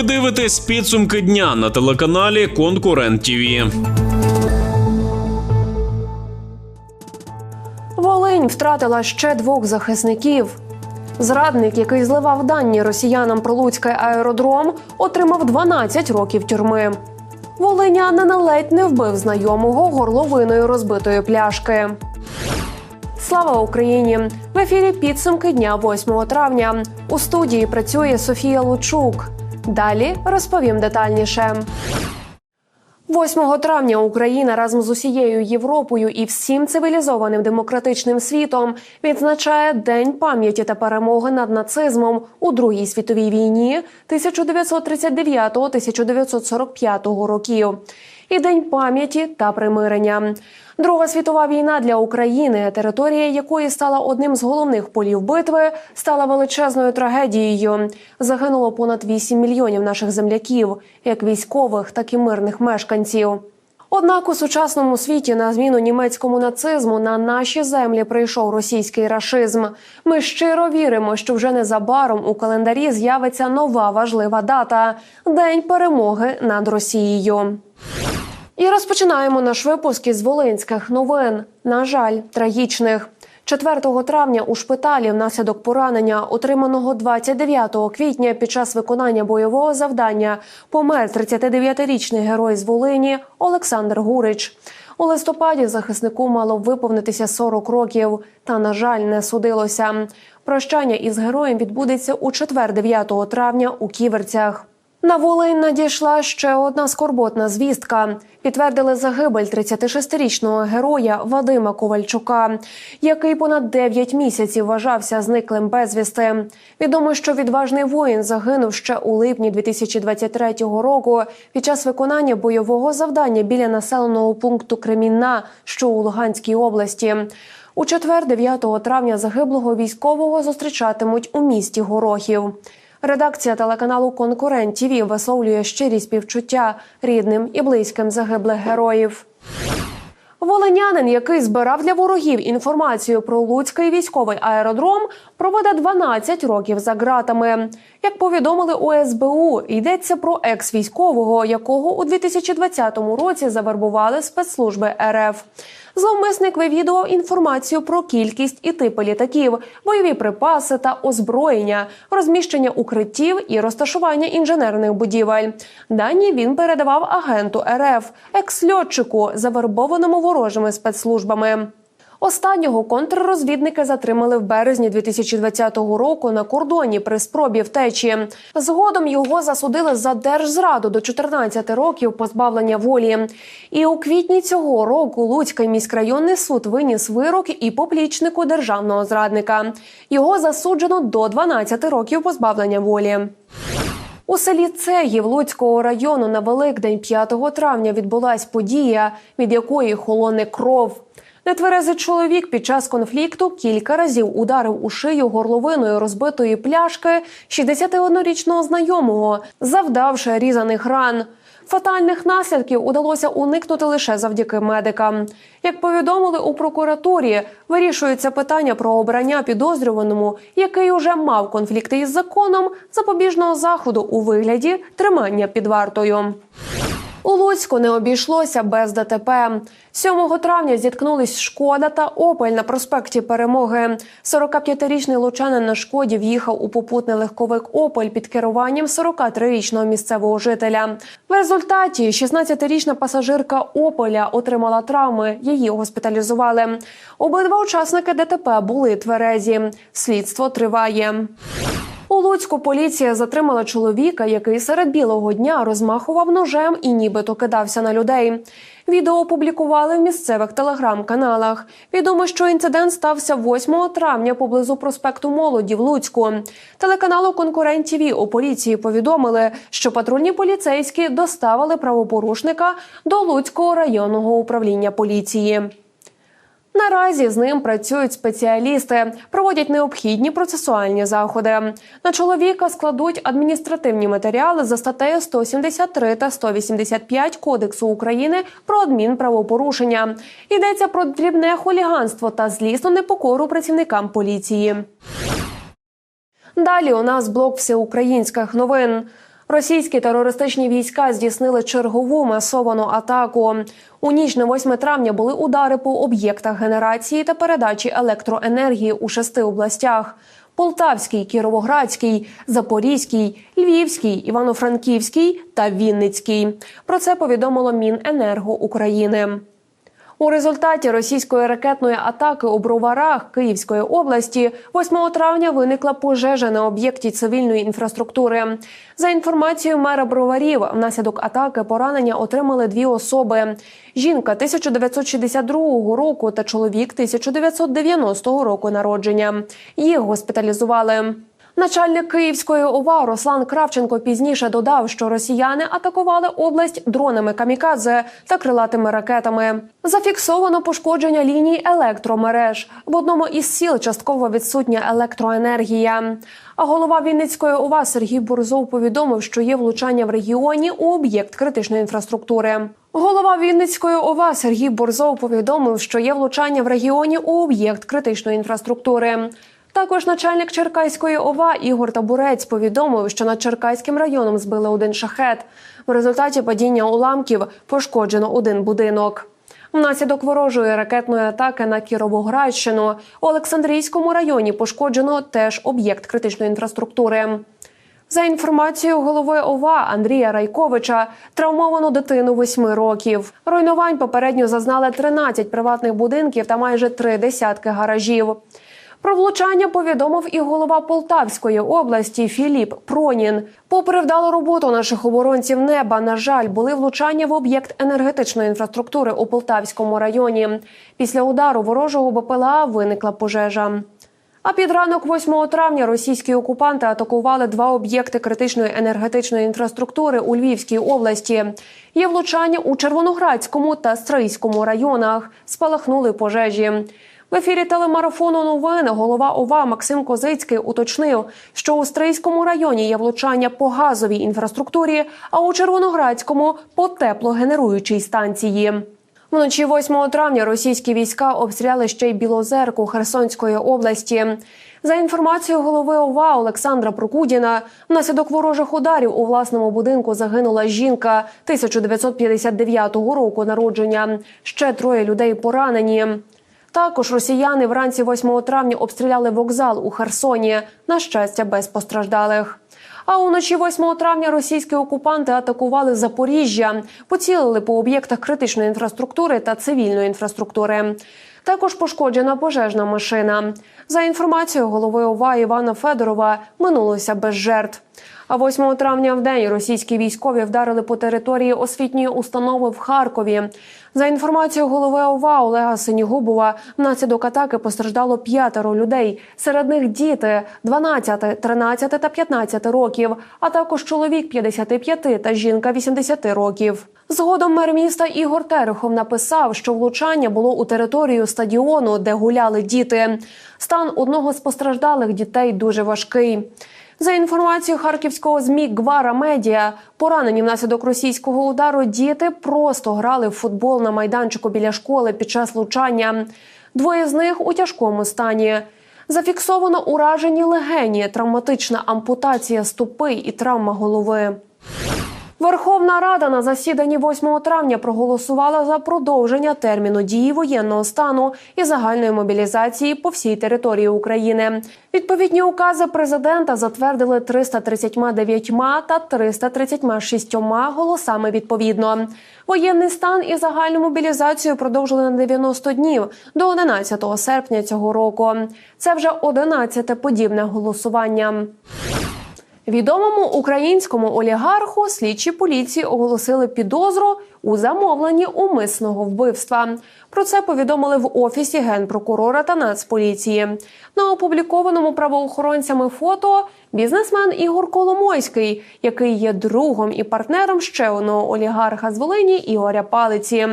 Ви дивитесь підсумки дня на телеканалі Конкурент ТІВІ. Волинь втратила ще двох захисників. Зрадник, який зливав дані росіянам про Луцький аеродром, отримав 12 років тюрми. Волинянин ледь не вбив знайомого горловиною розбитої пляшки. Слава Україні! В ефірі підсумки дня 8 травня. У студії працює Софія Лучук. Далі розповім детальніше. 8 травня Україна разом з усією Європою і всім цивілізованим демократичним світом відзначає День пам'яті та перемоги над нацизмом у Другій світовій війні 1939-1945 років. І День пам'яті та примирення. Друга світова війна для України, територія якої стала одним з головних полів битви, стала величезною трагедією. Загинуло понад 8 мільйонів наших земляків, як військових, так і мирних мешканців. Однак у сучасному світі на зміну німецькому нацизму на наші землі прийшов російський рашизм. Ми щиро віримо, що вже незабаром у календарі з'явиться нова важлива дата День перемоги над Росією. І розпочинаємо наш випуск із волинських новин. На жаль, трагічних. 4 травня у шпиталі внаслідок поранення, отриманого 29 квітня під час виконання бойового завдання, помер 39-річний герой з Волині Олександр Гурич. У листопаді захиснику мало виповнитися 40 років, та на жаль, не судилося. Прощання із героєм відбудеться у четвер, 9 травня у Ківерцях. На Волинь надійшла ще одна скорботна звістка. Підтвердили загибель 36-річного героя Вадима Ковальчука, який понад 9 місяців вважався зниклим безвісти. Відомо, що відважний воїн загинув ще у липні 2023 року під час виконання бойового завдання біля населеного пункту Кремінна, що у Луганській області. У четвер, 9 травня, загиблого військового зустрічатимуть у місті Горохів. Редакція телеканалу Конкурент ТІВІ висловлює щирі співчуття рідним і близьким загиблих героїв. Волинянин, який збирав для ворогів інформацію про Луцький військовий аеродром, проведе 12 років за ґратами. Як повідомили у СБУ, йдеться про екс-військового, якого у 2020 році завербували спецслужби РФ. Зловмисник вивідував інформацію про кількість і типи літаків, бойові припаси та озброєння, розміщення укриттів і розташування інженерних будівель. Дані він передавав агенту РФ, екс-льотчику, завербованому ворожими спецслужбами. Останнього контррозвідники затримали в березні 2020 року на кордоні при спробі втечі. Згодом його засудили за держзраду до 14 років позбавлення волі. І у квітні цього року Луцький міськрайонний суд виніс вирок і поплічнику державного зрадника. Його засуджено до 12 років позбавлення волі. У селі Цегів Луцького району на Великдень 5 травня відбулась подія, від якої холоне кров. Нетверезий чоловік під час конфлікту кілька разів ударив у шию горловиною розбитої пляшки 61-річного знайомого, завдавши різаних ран. Фатальних наслідків удалося уникнути лише завдяки медикам. Як повідомили у прокуратурі, вирішується питання про обрання підозрюваному, який уже мав конфлікти із законом запобіжного заходу у вигляді тримання під вартою. У Луцьку не обійшлося без ДТП. 7 травня зіткнулись Шкода та Опель на проспекті Перемоги. 45-річний лучанин на шкоді в'їхав у попутний легковик Опель під керуванням 43-річного місцевого жителя. В результаті 16-річна пасажирка Опеля отримала травми. Її госпіталізували. Обидва учасники ДТП були тверезі. Слідство триває. У Луцьку поліція затримала чоловіка, який серед білого дня розмахував ножем і нібито кидався на людей. Відео опублікували в місцевих телеграм-каналах. Відомо, що інцидент стався 8 травня поблизу проспекту Молоді в Луцьку. Телеканалу Конкурент ТІВІ у поліції повідомили, що патрульні поліцейські доставили правопорушника до Луцького районного управління поліції. Наразі з ним працюють спеціалісти, проводять необхідні процесуальні заходи. На чоловіка складуть адміністративні матеріали за статтею 173 та 185 Кодексу України про адмінправопорушення. Йдеться про дрібне хуліганство та злісну непокору працівникам поліції. Далі у нас блок всеукраїнських новин. Російські терористичні війська здійснили чергову масовану атаку. У ніч на 8 травня були удари по об'єктах генерації та передачі електроенергії у шести областях: Полтавський, Кіровоградський, Запорізький, Львівський, Івано-Франківський та Вінницький. Про це повідомило Міненерго України. У результаті російської ракетної атаки у Броварах Київської області 8 травня виникла пожежа на об'єкті цивільної інфраструктури. За інформацією мера Броварів, внаслідок атаки поранення отримали дві особи: жінка 1962 року та чоловік 1990 року народження. Їх госпіталізували. Начальник Київської ОВА Руслан Кравченко пізніше додав, що росіяни атакували область дронами камікадзе та крилатими ракетами. Зафіксовано пошкодження ліній електромереж. В одному із сіл частково відсутня електроенергія. А голова Вінницької ОВА Сергій Борзов повідомив, що є влучання в регіоні у об'єкт критичної інфраструктури. Голова Вінницької ОВА Сергій Борзов повідомив, що є влучання в регіоні у об'єкт критичної інфраструктури. Також начальник Черкаської ОВА Ігор Табурець повідомив, що над Черкаським районом збили один шахет. В результаті падіння уламків пошкоджено один будинок. Внаслідок ворожої ракетної атаки на Кіровоградщину у Олександрійському районі пошкоджено теж об'єкт критичної інфраструктури. За інформацією голови ОВА Андрія Райковича, травмовано дитину восьми років. Руйнувань попередньо зазнали 13 приватних будинків та майже три десятки гаражів. Про влучання повідомив і голова Полтавської області Філіп Пронін. Попри вдалу роботу наших оборонців неба, на жаль, були влучання в об'єкт енергетичної інфраструктури у Полтавському районі. Після удару ворожого БПЛА виникла пожежа. А під ранок 8 травня російські окупанти атакували два об'єкти критичної енергетичної інфраструктури у Львівській області. Є влучання у Червоноградському та Стрийському районах. Спалахнули пожежі. В ефірі телемарафону новини голова ОВА Максим Козицький уточнив, що у Стрийському районі є влучання по газовій інфраструктурі, а у Червоноградському по теплогенеруючій станції. Вночі 8 травня російські війська обстріляли ще й Білозерку Херсонської області. За інформацією голови ОВА Олександра Прокудіна, внаслідок ворожих ударів у власному будинку загинула жінка 1959 року народження. Ще троє людей поранені. Також росіяни вранці 8 травня обстріляли вокзал у Херсоні. На щастя, без постраждалих. А уночі 8 травня російські окупанти атакували Запоріжжя, поцілили по об'єктах критичної інфраструктури та цивільної інфраструктури. Також пошкоджена пожежна машина. За інформацією голови ОВА Івана Федорова, минулося без жертв. А 8 травня в день російські військові вдарили по території освітньої установи в Харкові. За інформацією голови ОВА Олега Синігубова, внаслідок атаки постраждало п'ятеро людей. Серед них діти 12, 13 та 15 років, а також чоловік 55 та жінка 80 років. Згодом мер міста Ігор Терехов написав, що влучання було у територію стадіону, де гуляли діти. Стан одного з постраждалих дітей дуже важкий. За інформацією харківського змі Гвара Медіа, поранені внаслідок російського удару діти просто грали в футбол на майданчику біля школи під час влучання. Двоє з них у тяжкому стані. Зафіксовано уражені легені, травматична ампутація стопи і травма голови. Верховна Рада на засіданні 8 травня проголосувала за продовження терміну дії воєнного стану і загальної мобілізації по всій території України. Відповідні укази президента затвердили 339 та 336 голосами відповідно. Воєнний стан і загальну мобілізацію продовжили на 90 днів до 11 серпня цього року. Це вже 11-те подібне голосування. Відомому українському олігарху слідчі поліції оголосили підозру у замовленні умисного вбивства. Про це повідомили в офісі генпрокурора та нацполіції. На опублікованому правоохоронцями фото бізнесмен Ігор Коломойський, який є другом і партнером ще одного олігарха з Волині Ігоря Палиці.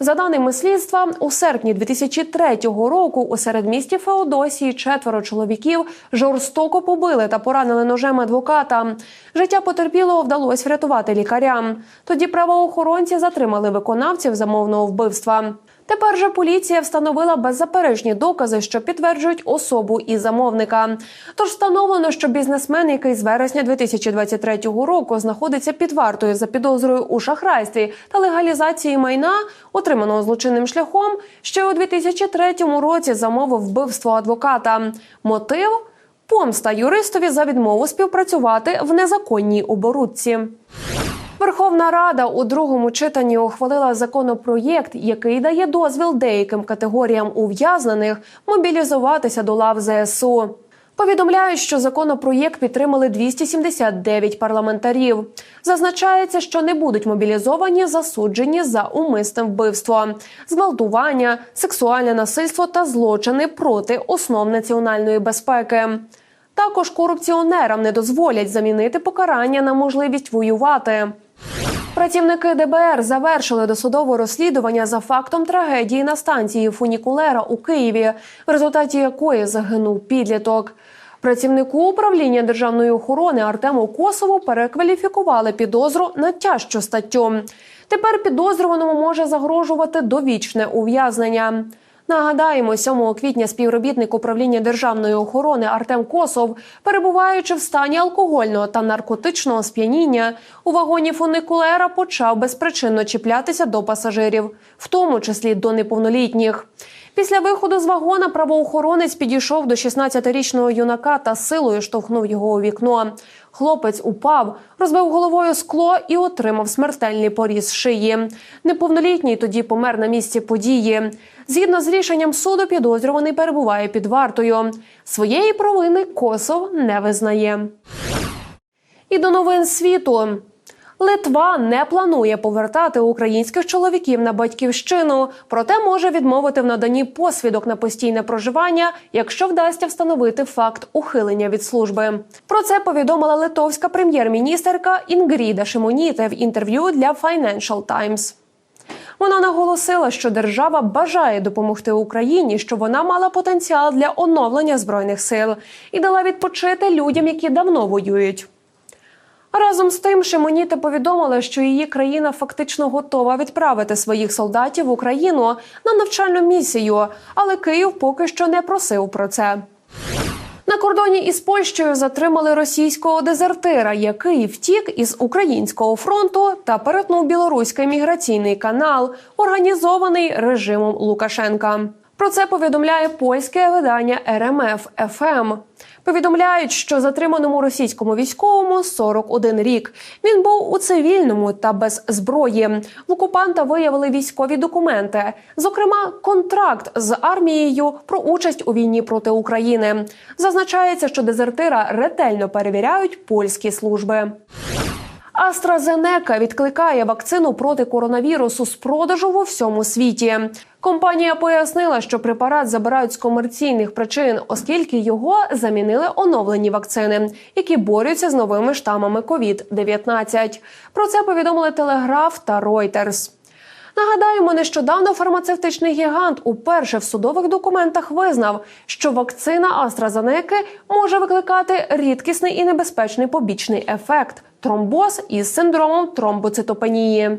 За даними слідства, у серпні 2003 року у середмісті Феодосії четверо чоловіків жорстоко побили та поранили ножем адвоката. Життя потерпілого вдалося врятувати лікарям. Тоді правоохоронці затримали виконавців замовного вбивства. Тепер же поліція встановила беззаперечні докази, що підтверджують особу і замовника. Тож встановлено, що бізнесмен, який з вересня 2023 року знаходиться під вартою за підозрою у шахрайстві та легалізації майна, отриманого злочинним шляхом, ще у 2003 році замовив вбивство адвоката. Мотив помста юристові за відмову співпрацювати в незаконній оборудці. Верховна Рада у другому читанні ухвалила законопроєкт, який дає дозвіл деяким категоріям ув'язнених мобілізуватися до лав ЗСУ. Повідомляють, що законопроєкт підтримали 279 парламентарів. Зазначається, що не будуть мобілізовані засуджені за умисне вбивство, зґвалтування, сексуальне насильство та злочини проти основ національної безпеки. Також корупціонерам не дозволять замінити покарання на можливість воювати. Працівники ДБР завершили досудове розслідування за фактом трагедії на станції фунікулера у Києві, в результаті якої загинув підліток. Працівнику управління державної охорони Артему Косову перекваліфікували підозру на тяжчу статтю. Тепер підозрюваному може загрожувати довічне ув'язнення. Нагадаємо, 7 квітня співробітник управління державної охорони Артем Косов, перебуваючи в стані алкогольного та наркотичного сп'яніння, у вагоні фуникулера почав безпричинно чіплятися до пасажирів, в тому числі до неповнолітніх. Після виходу з вагона правоохоронець підійшов до 16-річного юнака та силою штовхнув його у вікно. Хлопець упав, розбив головою скло і отримав смертельний поріз шиї. Неповнолітній тоді помер на місці події. Згідно з рішенням суду, підозрюваний перебуває під вартою. Своєї провини Косов не визнає. І до новин світу. Литва не планує повертати українських чоловіків на батьківщину, проте може відмовити в наданні посвідок на постійне проживання, якщо вдасться встановити факт ухилення від служби. Про це повідомила литовська прем'єр-міністерка Інгріда Шимоніте в інтерв'ю для Financial Times. Вона наголосила, що держава бажає допомогти Україні, щоб вона мала потенціал для оновлення збройних сил і дала відпочити людям, які давно воюють. Разом з тим, Шимоніта повідомила, що її країна фактично готова відправити своїх солдатів в Україну на навчальну місію, але Київ поки що не просив про це. На кордоні із Польщею затримали російського дезертира, який втік із українського фронту та перетнув білоруський міграційний канал, організований режимом Лукашенка. Про це повідомляє польське видання РМФ ФМ. Повідомляють, що затриманому російському військовому 41 рік. Він був у цивільному та без зброї. В окупанта виявили військові документи, зокрема, контракт з армією про участь у війні проти України. Зазначається, що дезертира ретельно перевіряють польські служби. AstraZeneca відкликає вакцину проти коронавірусу з продажу в усьому світі. Компанія пояснила, що препарат забирають з комерційних причин, оскільки його замінили оновлені вакцини, які борються з новими штамами COVID-19. Про це повідомили Телеграф та Reuters. Нагадаємо, нещодавно фармацевтичний гігант уперше в судових документах визнав, що вакцина AstraZeneca може викликати рідкісний і небезпечний побічний ефект тромбоз із синдромом тромбоцитопенії.